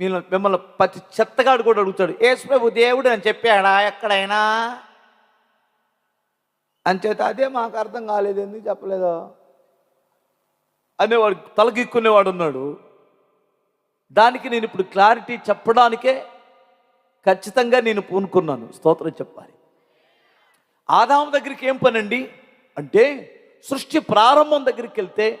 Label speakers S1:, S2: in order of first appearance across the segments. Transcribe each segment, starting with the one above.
S1: మీరు మిమ్మల్ని ప్రతి చెత్తగాడు కూడా అడుగుతాడు యేసు దేవుడు అని చెప్పాడా ఎక్కడైనా? అంచేత అదే మాకు అర్థం కాలేదు ఎందుకు చెప్పలేదో? అనేవాడు తలగిక్కునేవాడు ఉన్నాడు దానికి నేను ఇప్పుడు క్లారిటీ చెప్పడానికే ఖచ్చితంగా నేను పూనుకున్నాను స్తోత్రం చెప్పాలి. ఆదాము దగ్గరికి ఏం పనండి? అంటే సృష్టి ప్రారంభం దగ్గరికి వెళ్తే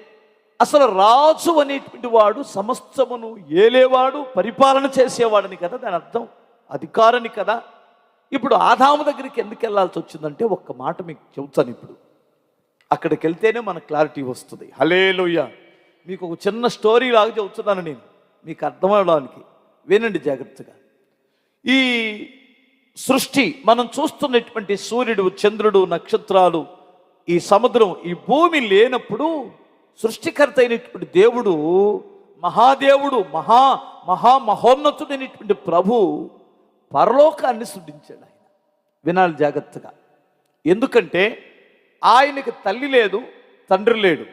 S1: అసలు రాజు అనేటువంటి వాడు సమస్తమును ఏలేవాడు పరిపాలన చేసేవాడని కదా దాని అర్థం. అధికారని కదా. ఇప్పుడు ఆదాము దగ్గరికి ఎందుకు వెళ్ళాల్సి వచ్చిందంటే ఒక్క మాట మీకు చెబుతాను ఇప్పుడు. అక్కడికి వెళ్తేనే మన క్లారిటీ వస్తుంది. హలేలుయ్య మీకు ఒక చిన్న స్టోరీ లాగా చెబుతున్నాను నేను. మీకు అర్థమవడానికి. వినండి జాగ్రత్తగా. ఈ సృష్టి మనం చూస్తున్నటువంటి సూర్యుడు చంద్రుడు నక్షత్రాలు ఈ సముద్రం ఈ భూమి లేనప్పుడు సృష్టికర్త అయినటువంటి దేవుడు మహాదేవుడు మహా మహా మహోన్నతుడైనటువంటి ప్రభు పరలోకాన్ని సృష్టించాడు ఆయన. వినాలి జాగ్రత్తగా. ఎందుకంటే ఆయనకి తల్లి లేదు తండ్రి లేడు.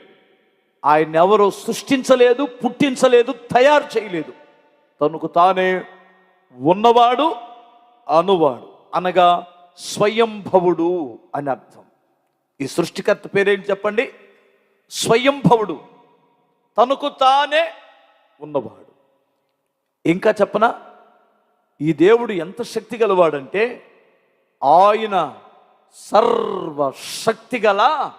S1: ఆయన ఎవరో సృష్టించలేదు పుట్టించలేదు తయారు చేయలేదు. తనకు తానే ఉన్నవాడు అనువాడు అనగా స్వయంభవుడు అని అర్థం. ఈ సృష్టికర్త పేరేంటి చెప్పండి? స్వయంభవుడు. తనకు తానే ఉన్నవాడు. ఇంకా చెప్పనా? ఈ దేవుడు ఎంత శక్తి గలవాడంటే ఆయన సర్వశక్తి గల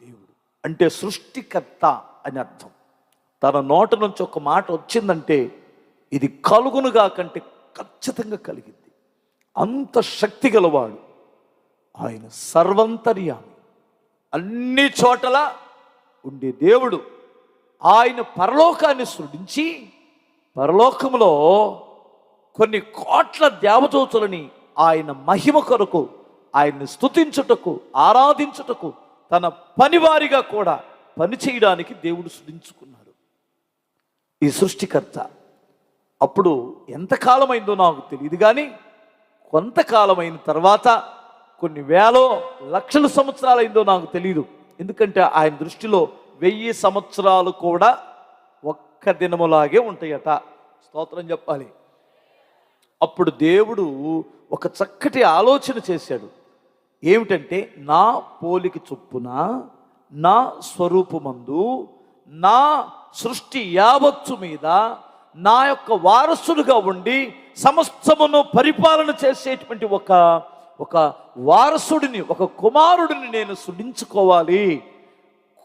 S1: దేవుడు. అంటే సృష్టికర్త అని అర్థం. తన నోట నుంచి ఒక మాట వచ్చిందంటే ఇది కలుగునుగా కంటే ఖచ్చితంగా కలిగింది. అంత శక్తి గలవాడు. ఆయన సర్వంతర్యామి. అన్ని చోటల ఉండే దేవుడు ఆయన పరలోకాన్ని సృష్టించి పరలోకములో కొన్ని కోట్ల దేవదూతులని ఆయన మహిమ కొరకు ఆయన్ని స్తుతించుటకు ఆరాధించుటకు తన పనివారిగా కూడా పని చేయడానికి దేవుడు సృష్టించుకున్నాడు ఈ సృష్టికర్త అప్పుడు ఎంతకాలమైందో నాకు తెలియదు కానీ కొంతకాలమైన తర్వాత కొన్ని వేలో లక్షల సంవత్సరాలైందో నాకు తెలియదు ఎందుకంటే ఆయన దృష్టిలో వెయ్యి సంవత్సరాలు కూడా ఒక్క దినములాగే ఉంటాయట. స్తోత్రం చెప్పాలి. అప్పుడు దేవుడు ఒక చక్కటి ఆలోచన చేశాడు. ఏమిటంటే నా పోలికి చొప్పున నా స్వరూపమందు నా సృష్టి యావత్తు మీద నా యొక్క వారసుడుగా ఉండి సమస్తమును పరిపాలన చేసేటువంటి ఒక ఒక వారసుడిని ఒక కుమారుడిని నేను సుడించుకోవాలి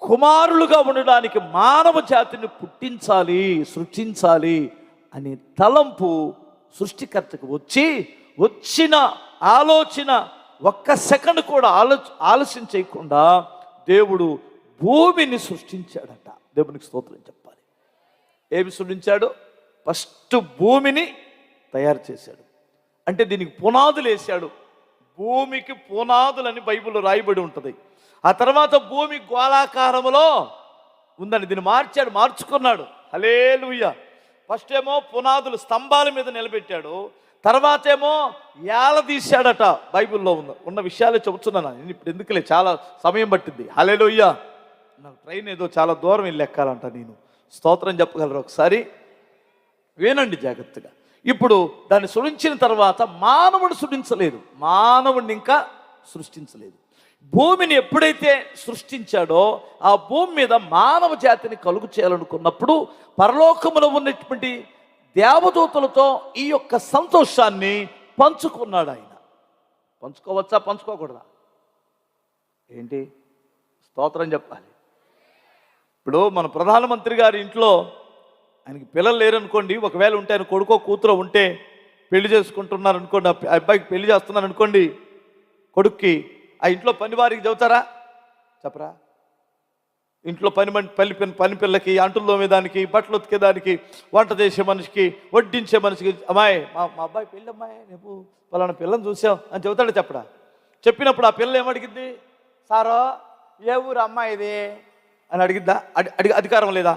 S1: కుమారులుగా ఉండడానికి మానవ జాతిని పుట్టించాలి సృష్టించాలి అనే తలంపు సృష్టికర్తకు వచ్చి వచ్చిన ఆలోచన ఒక్క సెకండ్ కూడా ఆలో ఆలస్యం చేయకుండా దేవుడు భూమిని సృష్టించాడట. దేవునికి స్తోత్రం చెప్పాలి. ఏమి సృష్టించాడు? ఫస్ట్ భూమిని తయారు చేశాడు. అంటే దీనికి పునాదులు వేశాడు. భూమికి పునాదులని బైబిల్లో రాయబడి ఉంటుంది. ఆ తర్వాత భూమి గోళాకారములో ఉందని దీన్ని మార్చాడు మార్చుకున్నాడు. హలేలుయ్య ఫస్ట్ ఏమో పునాదులు స్తంభాల మీద నిలబెట్టాడు తర్వాత ఏమో ఏల తీశాడట బైబిల్లో ఉన్న ఉన్న విషయాలే చెబుతున్నాను నేను. ఇప్పుడు ఎందుకులే చాలా సమయం పట్టింది. హలేలుయ్య నాకు ట్రైన్ ఏదో చాలా దూరం వెళ్ళి ఎక్కాలంట నేను. స్తోత్రం చెప్పగలరు ఒకసారి? వినండి జాగ్రత్తగా. ఇప్పుడు దాన్ని సృష్టించిన తర్వాత మానవుడు సృష్టించలేదు మానవుడిని ఇంకా సృష్టించలేదు. భూమిని ఎప్పుడైతే సృష్టించాడో ఆ భూమి మీద మానవ జాతిని కలుగు చేయాలనుకున్నప్పుడు పరలోకములో ఉన్నటువంటి దేవదూతలతో ఈ యొక్క సంతోషాన్ని పంచుకున్నాడు ఆయన. పంచుకోవచ్చా? పంచుకోకూడదా? ఏంటి? స్తోత్రం చెప్పాలి. ఇప్పుడు మన ప్రధానమంత్రి గారి ఇంట్లో ఆయనకి పిల్లలు లేరనుకోండి ఒకవేళ ఉంటే ఆయన కొడుకో కూతురో ఉంటే పెళ్ళి చేసుకుంటున్నారు అనుకోండి ఆ అబ్బాయికి పెళ్ళి చేస్తున్నారు అనుకోండి కొడుక్కి ఆ ఇంట్లో పని వారికి చెబుతారా? చెప్పరా. ఇంట్లో పని పల్లి పని పని పిల్లకి అంటులు తోమేదానికి బట్టలు ఉతికేదానికి వంట చేసే మనిషికి వడ్డించే మనిషికి అమ్మాయి మా మా అబ్బాయి పెళ్ళి అమ్మాయి రేపు పలానా పిల్లని చూసావు అని చెబుతాడు చెప్పడా చెప్పినప్పుడు ఆ పిల్ల ఏమడిగింది సారో ఏ ఊరు అమ్మాయి ఇది అని అడిగిద్దా? అడి అడిగి అధికారం లేదా?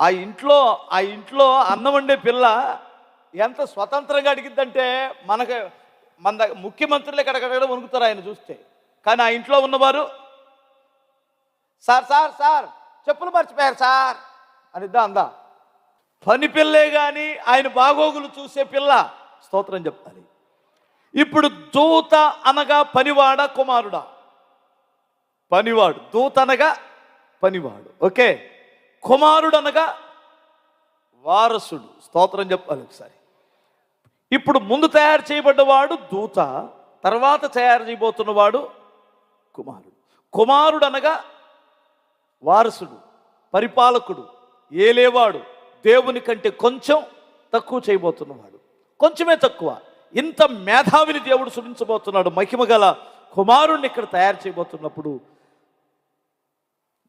S1: ఆ ఇంట్లో ఆ ఇంట్లో అన్నం వండే పిల్ల ఎంత స్వతంత్రంగా అడిగిద్దంటే మనకు మన దగ్గర ముఖ్యమంత్రులే ఎక్కడెక్కడ వణుకుతారు ఆయన చూస్తే. కానీ ఆ ఇంట్లో ఉన్నవారు సార్ సార్ సార్ చెప్పులు మర్చిపోయారు సార్ అనిద్దా అందా. పని పిల్లే కానీ ఆయన బాగోగులు చూసే పిల్ల స్తోత్రం చెప్పాలి ఇప్పుడు దూత అనగా పనివాడ కుమారుడా? పనివాడు. దూత అనగా పనివాడు. ఓకే? కుమారుడు అనగా వారసుడు. స్తోత్రం చెప్పాలి ఒకసారి. ఇప్పుడు ముందు తయారు చేయబడ్డవాడు దూత తర్వాత తయారు చేయబోతున్నవాడు కుమారుడు. కుమారుడు అనగా వారసుడు పరిపాలకుడు ఏలేవాడు దేవుని కంటే కొంచెం తక్కువ చేయబోతున్నవాడు. కొంచెమే తక్కువ. ఇంత మేధావిని దేవుడు సురించబోతున్నాడు మహిమ గల కుమారుణ్ణి ఇక్కడ తయారు చేయబోతున్నప్పుడు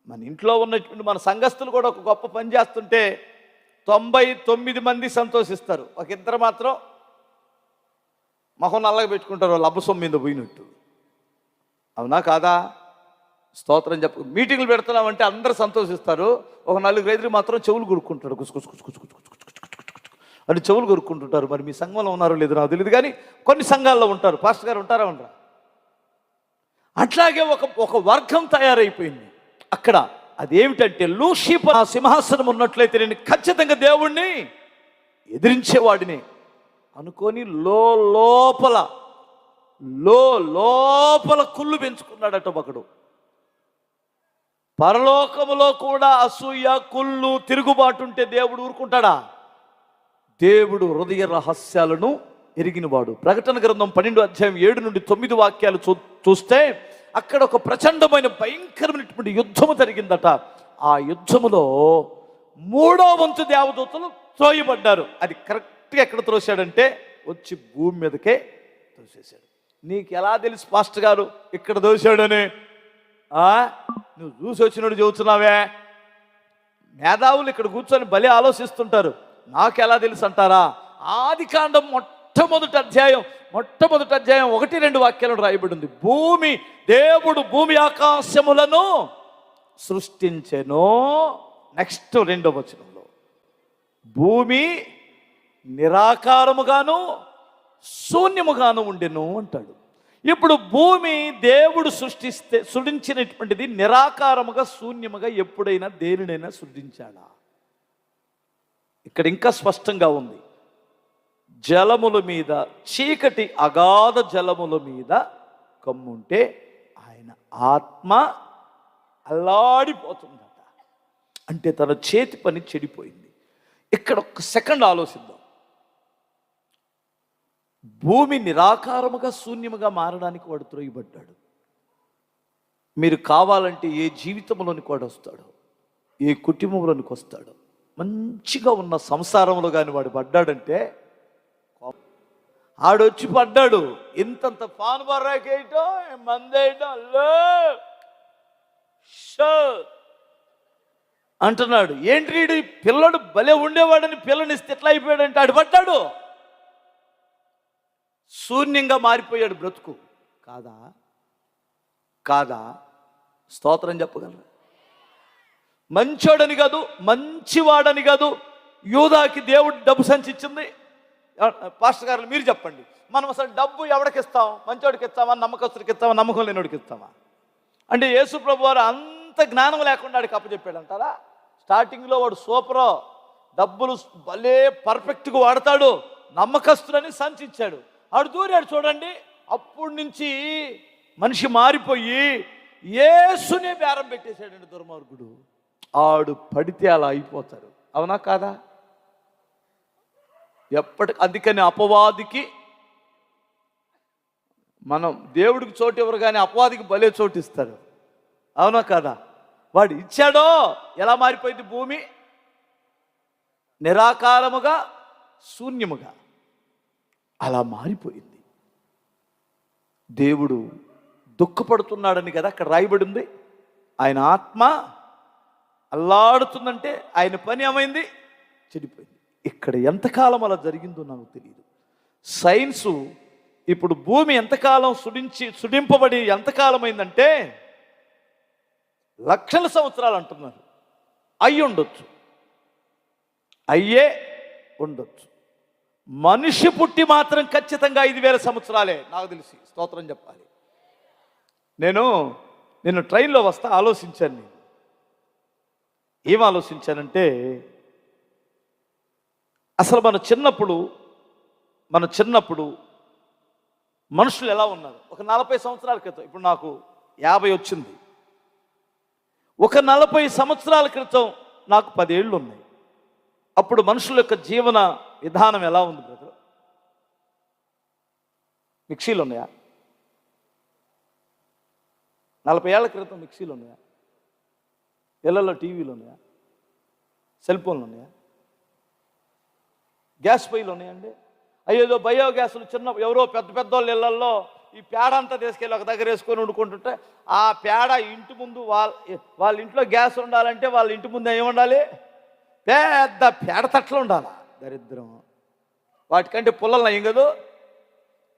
S1: మన ఇంట్లో ఉన్నటువంటి మన సంఘస్థులు కూడా ఒక గొప్ప పని చేస్తుంటే తొంభై తొమ్మిది మంది సంతోషిస్తారు. ఒక ఇద్దరు మాత్రం మొహం నల్లగా పెట్టుకుంటారు లబ్బసం మీద పోయినట్టు. అవునా కాదా? స్తోత్రం చెప్పు. మీటింగ్లు పెడుతున్నామంటే అందరూ సంతోషిస్తారు. ఒక నలుగురు రైతులు మాత్రం చెవులు కొడుకుంటారు అని చెవులు కొరుక్కుంటుంటారు. మరి మీ సంఘంలో ఉన్నారో లేదో నాకు తెలియదు కానీ కొన్ని సంఘాల్లో ఉంటారు. పాస్టర్ గారు ఉంటారా ఉంటారు అట్లాగే ఒక ఒక వర్గం తయారైపోయింది. అక్కడ అదేమిటంటే లూషిప ఆ సింహాసనం ఉన్నట్లయితే నేను ఖచ్చితంగా దేవుణ్ణి ఎదిరించేవాడిని. అనుకొని లో లోపల లో లోపల కుళ్ళు పెంచుకున్నాడట ఒకడు. పరలోకములో కూడా అసూయ కుళ్ళు తిరుగుబాటు ఉంటే దేవుడు ఊరుకుంటాడా? దేవుడు హృదయ రహస్యాలను ఎరిగినవాడు. ప్రకటన గ్రంథం పన్నెండు అధ్యాయం ఏడు నుండి తొమ్మిది వాక్యాలు చూ చూస్తే అక్కడ ఒక ప్రచండమైన భయంకరమైనటువంటి యుద్ధము జరిగిందట. ఆ యుద్ధములో మూడో వంతు దేవదూతలు త్రోయబడ్డారు. అది కరెక్ట్గా ఎక్కడ త్రోసాడంటే వచ్చి భూమి మీదకే తోసేశాడు నీకు ఎలా తెలుసు పాస్టర్ గారు ఇక్కడ దోశాడని నువ్వు చూసి వచ్చినట్టు చెబుతున్నావే? మేధావులు ఇక్కడ కూర్చొని బలి ఆలోచిస్తుంటారు. నాకు ఎలా తెలుసు అంటారా? ఆది కాండం మొట్టమొదటి అధ్యాయం మొట్టమొదటి అధ్యాయం ఒకటి రెండు వాక్యాలను రాయబడి ఉంది భూమి దేవుడు భూమి ఆకాశములను సృష్టించెను. నెక్స్ట్ రెండో వచనంలో. భూమి నిరాకారముగాను శూన్యముగాను ఉండెను అంటాడు. ఇప్పుడు భూమి దేవుడు సృష్టిస్తే సృష్టించినటువంటిది నిరాకారముగా శూన్యముగా ఎప్పుడైనా దేనినైనా సృష్టించాడా? ఇక్కడ ఇంకా స్పష్టంగా ఉంది. జలముల మీద చీకటి అగాధ జలముల మీద కమ్ముంటే ఆయన ఆత్మ అల్లాడిపోతుందట. అంటే తన చేతి పని చెడిపోయింది. ఇక్కడ ఒక సెకండ్ ఆలోచిద్దాం. భూమి నిరాకారముగా శూన్యముగా మారడానికి వాడు త్రోయబడ్డాడు. మీరు కావాలంటే ఏ జీవితంలోనికి వాడు వస్తాడు ఏ కుటుంబంలోనికి వస్తాడు మంచిగా ఉన్న సంసారంలో కానీ వాడు పడ్డాడంటే ఆడొచ్చి పడ్డాడు. ఇంతంత పాన్ బర్రాకేయటం మందేయటం అంటున్నాడు. ఏంటి వీడు ఈ పిల్లడు భలే ఉండేవాడని పిల్లనిస్తే ఎట్లా అయిపోయాడంటే ఆడు పడ్డాడు. శూన్యంగా మారిపోయాడు బ్రతుకు. కాదా? కాదా? స్తోత్రం చెప్పగలరా? మంచోడని కాదు మంచివాడని కాదు. యూదాకి దేవుడు డబ్బు సంచిచ్చింది. పాస్టర్ గారు మీరు చెప్పండి. మనం అసలు డబ్బు ఎవరికి ఇస్తాం? మంచోడికి ఇస్తామా? నమ్మకస్తుడికి ఇస్తామా? నమ్మకం లేనివాడికి ఇస్తామా? అంటే యేసు ప్రభు వారు అంత జ్ఞానం లేకుండా వాడికి అప్పచెప్పాడు అంటారా? స్టార్టింగ్లో వాడు సూపరో. డబ్బులు భలే పర్ఫెక్ట్గా వాడతాడు. నమ్మకస్తుడని సంచిచ్చాడు. ఆడు దూరాడు చూడండి. అప్పటి నుంచి మనిషి మారిపోయి ఏసునే బేరం పెట్టేశాడండి దుర్మార్గుడు. ఆడు పడితే అలా అయిపోతారు. అవునా కాదా? ఎప్పటి అందుకని అపవాదికి మనం దేవుడికి చోటు ఎవరు కానీ అపవాదికి భలే చోటు ఇస్తారు. అవునా కదా? వాడు ఇచ్చాడో? ఎలా మారిపోయింది భూమి? నిరాకారముగా శూన్యముగా. అలా మారిపోయింది. దేవుడు దుఃఖపడుతున్నాడని కదా అక్కడ రాయబడి ఉంది ఆయన ఆత్మ అల్లాడుతుందంటే ఆయన పని ఏమైంది? చెడిపోయింది. ఇక్కడ ఎంతకాలం అలా జరిగిందో నాకు తెలియదు సైన్సు ఇప్పుడు భూమి ఎంతకాలం సుడించి సుడింపబడి ఎంతకాలం అయిందంటే లక్షల సంవత్సరాలు అంటున్నారు. అయ్యి ఉండొచ్చు. అయ్యే ఉండొచ్చు. మనిషి పుట్టి మాత్రం ఖచ్చితంగా ఐదు వేల సంవత్సరాలే నాకు తెలిసి. స్తోత్రం చెప్పాలి. నేను నేను ట్రైన్లో వస్తా ఆలోచించాను నేను. ఏం ఆలోచించానంటే అసలు మన చిన్నప్పుడు మన చిన్నప్పుడు మనుషులు ఎలా ఉన్నారు? ఒక నలభై సంవత్సరాల క్రితం ఇప్పుడు నాకు యాభై వచ్చింది. ఒక నలభై సంవత్సరాల క్రితం నాకు పదేళ్ళు ఉన్నాయి. అప్పుడు మనుషుల యొక్క జీవన విధానం ఎలా ఉంది బ్రదర్? మిక్సీలు ఉన్నాయా? నలభై ఏళ్ళ క్రితం మిక్సీలు ఉన్నాయా? ఇళ్ళలో టీవీలు ఉన్నాయా? సెల్ ఫోన్లు ఉన్నాయా? గ్యాస్ పొయ్యిలు ఉన్నాయండి. అయ్యేదో బయోగ్యాస్లు చిన్న ఎవరో పెద్ద పెద్ద వాళ్ళ ఈ పేడ అంతా తీసుకెళ్ళి ఒక దగ్గర వేసుకొని వండుకుంటుంటే ఆ పేడ ఇంటి ముందు వాళ్ళ వాళ్ళ ఇంట్లో గ్యాస్ ఉండాలంటే వాళ్ళ ఇంటి ముందు ఏముండాలి ఉండాలి? పెద్ద పేడ తట్లు ఉండాలి. దరిద్రం. వాటికంటే పుల్లలు నయం కదూ?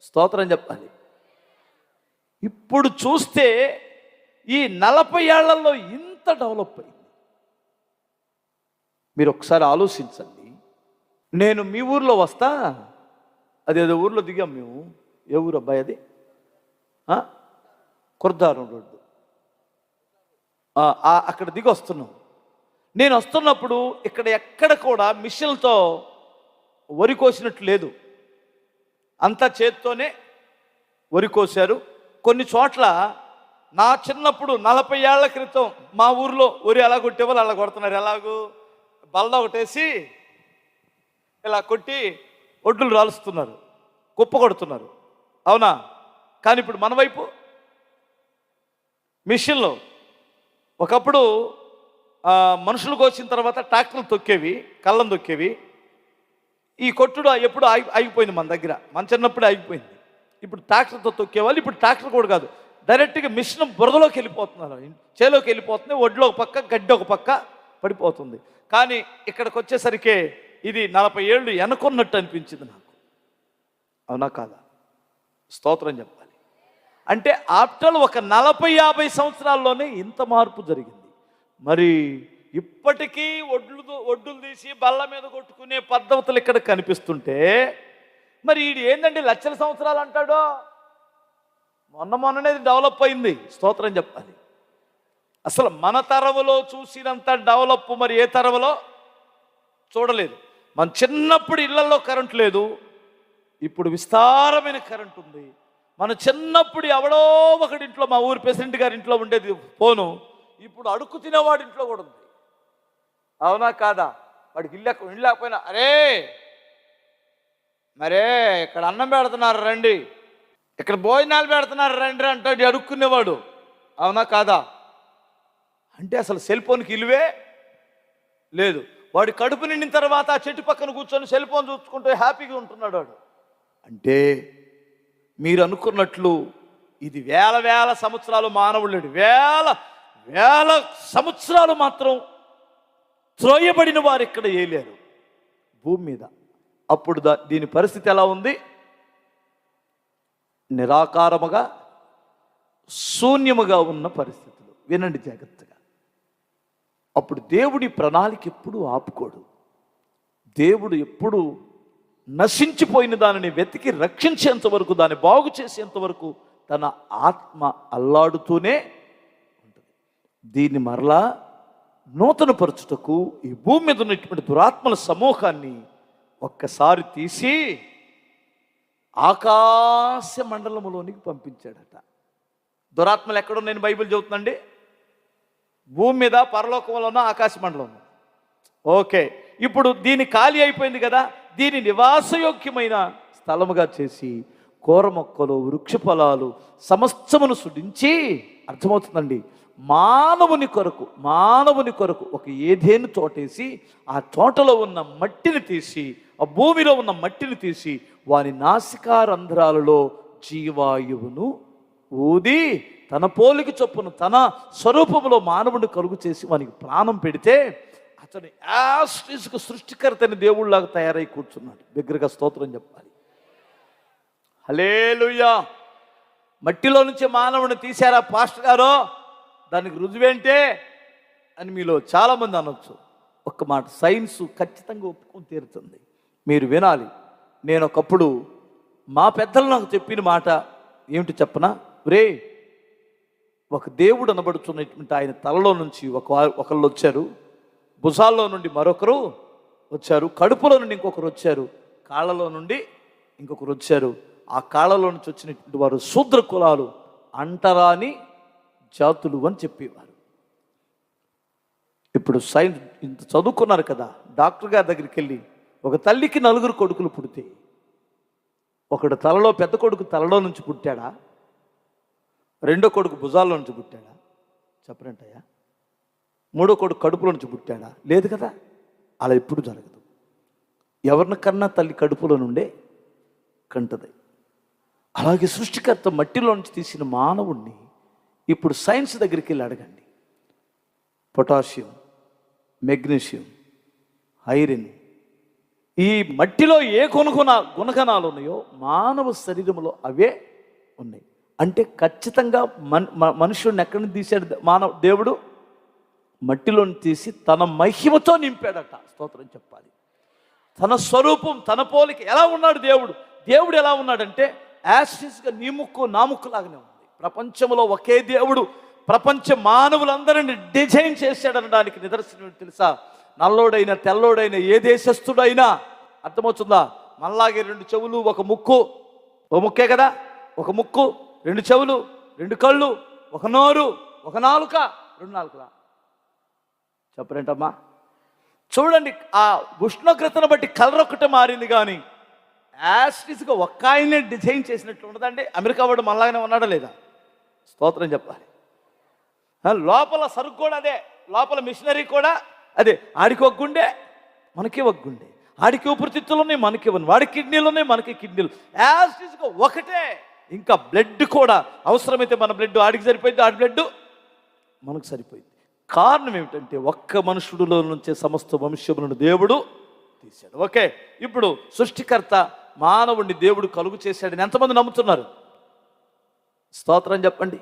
S1: స్తోత్రం చెప్పాలి. ఇప్పుడు చూస్తే ఈ నలభై ఏళ్ళలో ఇంత డెవలప్ అయింది. మీరు ఒకసారి ఆలోచించండి. నేను మీ ఊర్లో వస్తా? అదేదో ఊర్లో దిగాం మేము. ఏ ఊరు అబ్బాయి అది? కుర్దారం రోడ్డు. అక్కడ దిగి వస్తున్నాం. నేను వస్తున్నప్పుడు ఇక్కడ ఎక్కడ కూడా మిషన్లతో వరి కోసినట్టు లేదు. అంతా చేత్తోనే వరి కోశారు. కొన్ని చోట్ల నా చిన్నప్పుడు నలభై ఏళ్ళ క్రితం మా ఊర్లో వరి ఎలా కొట్టేవాళ్ళు అలా కొడుతున్నారు. ఎలాగూ బల్ల ఒకటేసి ఇలా కొట్టి ఒడ్లు రాలుస్తున్నారు కుప్ప కొడుతున్నారు. అవునా? కానీ ఇప్పుడు మన వైపు మిషన్లో ఒకప్పుడు మనుషులు కోసిన తర్వాత ట్రాక్టర్లు తొక్కేవి కళ్ళం తొక్కేవి. ఈ కొట్టుడు ఎప్పుడు ఆగి ఆగిపోయింది మన దగ్గర. మన చిన్నప్పుడు ఆగిపోయింది. ఇప్పుడు ట్రాక్టర్తో తొక్కేవాళ్ళు ఇప్పుడు ట్రాక్టర్ కూడా కాదు. డైరెక్ట్గా మిషన్ బురదలోకి వెళ్ళిపోతున్నారు. చేలోకి వెళ్ళిపోతుంది ఒడ్లో ఒక పక్క గడ్డి ఒక పక్క పడిపోతుంది. కానీ ఇక్కడికి వచ్చేసరికి ఇది నలభై ఏళ్ళు వెనకున్నట్టు అనిపించింది నాకు. అవునా కాదా? స్తోత్రం చెప్పాలి. అంటే ఆఫ్టర్ ఒక నలభై యాభై సంవత్సరాల్లోనే ఇంత మార్పు జరిగింది. మరి ఇప్పటికీ ఒడ్లు ఒడ్డులు తీసి బల్ల మీద కొట్టుకునే పద్ధతులు ఇక్కడ కనిపిస్తుంటే మరి ఈడు ఏందండి లక్షల సంవత్సరాలు అంటాడో? మొన్న మొన్ననేది డెవలప్ అయింది. స్తోత్రం చెప్పాలి. అసలు మన తరవులో చూసినంత డెవలప్ మరి ఏ తరవలో? చూడలేదు. మన చిన్నప్పుడు ఇళ్ళలో కరెంట్ లేదు ఇప్పుడు విస్తారమైన కరెంట్ ఉంది. మన చిన్నప్పుడు ఎవడో ఒకటి ఇంట్లో మా ఊరి ప్రెసిడెంట్ గారి ఇంట్లో ఉండేది ఫోను ఇప్పుడు అడుక్కు తినేవాడి ఇంట్లో కూడా ఉంది. అవునా కాదా? వాడికి ఇల్లు ఇల్లు లేకపోయినా అరే! మరే ఇక్కడ అన్నం పెడుతున్నారు రండి. ఇక్కడ భోజనాలు పెడుతున్నారు రండి అంటాడు అడుక్కునేవాడు. అవునా కాదా? అంటే అసలు సెల్ ఫోన్కి ఇలువే లేదు. వాడి కడుపు నిండిన తర్వాత ఆ చెట్టు పక్కన కూర్చొని సెల్ ఫోన్ చూసుకుంటూ హ్యాపీగా ఉంటున్నాడు వాడు. అంటే మీరు అనుకున్నట్లు ఇది వేల వేల సంవత్సరాలు మానవుడు వేల వేల సంవత్సరాలు మాత్రం త్రోయబడిన వారు ఇక్కడ ఏలేరు. భూమి మీద. అప్పుడు దా దీని పరిస్థితి ఎలా ఉంది? నిరాకారముగా శూన్యముగా ఉన్న పరిస్థితులు. వినండి జాగ్రత్తగా. అప్పుడు దేవుడి ప్రణాళిక ఎప్పుడు ఆపుకోడు. దేవుడు ఎప్పుడు నశించిపోయిన దానిని వెతికి రక్షించేంత వరకు దాన్ని బాగు చేసేంత వరకు తన ఆత్మ అల్లాడుతూనే ఉంటుంది. దీన్ని మరలా నూతనపరచుటకు ఈ భూమి మీద ఉన్నటువంటి దురాత్మల సమూహాన్ని ఒక్కసారి తీసి ఆకాశ మండలంలోనికి పంపించాడట. దురాత్మలు ఎక్కడో నేను బైబిల్ చదువుతున్నాండి భూమి మీద పరలోకంలో ఉన్న ఆకాశ మండలం. ఓకే. ఇప్పుడు దీని ఖాళీ అయిపోయింది కదా? దీని నివాసయోగ్యమైన స్థలముగా చేసి కూర మొక్కలు వృక్ష ఫలాలు సమస్తమును సుడించి అర్థమవుతుందండి. మానవుని కొరకు మానవుని కొరకు ఒక ఏదేని తోటేసి ఆ తోటలో ఉన్న మట్టిని తీసి ఆ భూమిలో ఉన్న మట్టిని తీసి వాని నాసికారంధ్రాలలో జీవాయువును ఊది తన పోలిక చొప్పున తన స్వరూపంలో మానవుని కలుగు చేసి వానికి ప్రాణం పెడితే అతను యాస్టిస్కు సృష్టికర్తని దేవుళ్ళలాగా తయారై కూర్చున్నాడు. దగ్గరగా స్తోత్రం చెప్పాలి. హలేలుయ్యా మట్టిలో నుంచి మానవుని తీశారా పాస్టర్ గారు? దానికి రుజువేంటే అని మీలో చాలామంది అనొచ్చు. ఒక్క మాట సైన్స్ ఖచ్చితంగా ఒప్పుకొని తీరుతుంది. మీరు వినాలి. నేను ఒకప్పుడు మా పెద్దలు నాకు చెప్పిన మాట ఏమిటి చెప్పనా? రే ఒక దేవుడు అనబడుతున్నటువంటి ఆయన తలలో నుంచి ఒక ఒకళ్ళు వచ్చారు. భుజాల్లో నుండి మరొకరు వచ్చారు. కడుపులో నుండి ఇంకొకరు వచ్చారు. కాళ్ళలో నుండి ఇంకొకరు వచ్చారు. ఆ కాళ్ళలో నుంచి వచ్చినటువంటి వారు శూద్ర కులాలు అంటరాని జాతులు అని చెప్పేవారు. ఇప్పుడు సైన్స్ ఇంత చదువుకున్నారు కదా డాక్టర్ గారి దగ్గరికి వెళ్ళి ఒక తల్లికి నలుగురు కొడుకులు పుడితే ఒకడు తలలో పెద్ద కొడుకు తలలో నుంచి పుట్టాడా? రెండో కొడుకు భుజాల్లో నుంచి పుట్టాడా? చెప్పరంటయ్యా. మూడో కొడుకు కడుపులో నుంచి పుట్టాడా? లేదు కదా? అలా ఎప్పుడు జరగదు. ఎవరిని కన్నా తల్లి కడుపులో నుండే కంటది. అలాగే సృష్టికర్త మట్టిలో నుంచి తీసిన మానవుణ్ణి ఇప్పుడు సైన్స్ దగ్గరికి వెళ్ళి అడగండి. పొటాషియం మెగ్నీషియం ఐరన్ ఈ మట్టిలో ఏ గుణగుణ గుణగణాలు ఉన్నాయో మానవ శరీరంలో అవే ఉన్నాయి. అంటే ఖచ్చితంగా మన్ మ- మనుషుడిని ఎక్కడి నుంచి తీశాడు? మానవ దేవుడు మట్టిలోని తీసి తన మహిమతో నింపాడట. స్తోత్రం చెప్పాలి. తన స్వరూపం తన పోలిక ఎలా ఉన్నాడు దేవుడు? దేవుడు ఎలా ఉన్నాడంటే యాసిస్గా నీ ముక్కు నా లాగానే ఉంది. ప్రపంచంలో ఒకే దేవుడు. ప్రపంచ మానవులందరిని డిజైన్ చేశాడనడానికి నిదర్శనం తెలుసా? నల్లోడైన తెల్లోడైన ఏ దేశస్థుడైనా అర్థమవుతుందా? మళ్ళాగే రెండు చెవులు ఒక ముక్కు. ఒక ముక్కే కదా? ఒక ముక్కు. రెండు చెవులు రెండు కళ్ళు ఒక నోరు ఒక నాలుక రెండు నాలుకలా. చెప్పరేంటమ్మా? చూడండి ఆ ఉష్ణోగ్రతను బట్టి కలర్ ఒక్కటే మారింది కానీ యాస్టిస్గా ఒక్క ఆయనే డిజైన్ చేసినట్లు ఉండదండి. అమెరికా వాడు మళ్ళాగానే ఉన్నాడా లేదా? స్తోత్రం చెప్పాలి. లోపల సరుకు కూడా అదే లోపల మిషనరీ కూడా అదే. ఆడికి ఒక గుండె మనకి ఒక గుండె. ఆడికి ఊపిరితిత్తులు ఉన్నాయి మనకి ఉన్నాయి వాడి కిడ్నీలు ఉన్నాయి మనకి కిడ్నీలు. యాస్టిస్గా ఒకటే. ఇంకా బ్లడ్ కూడా అవసరమైతే మన బ్లడ్ ఆడికి సరిపోయింది ఆడి బ్లడ్ మనకు సరిపోయింది. కారణం ఏమిటంటే ఒక్క మనుషుడిలో నుంచే సమస్త వంశములను దేవుడు తీశాడు. ఓకే ఇప్పుడు సృష్టికర్త మానవుడిని దేవుడు కలుగు చేశాడని ఎంతమంది నమ్ముతున్నారు? స్తోత్రం చెప్పండి.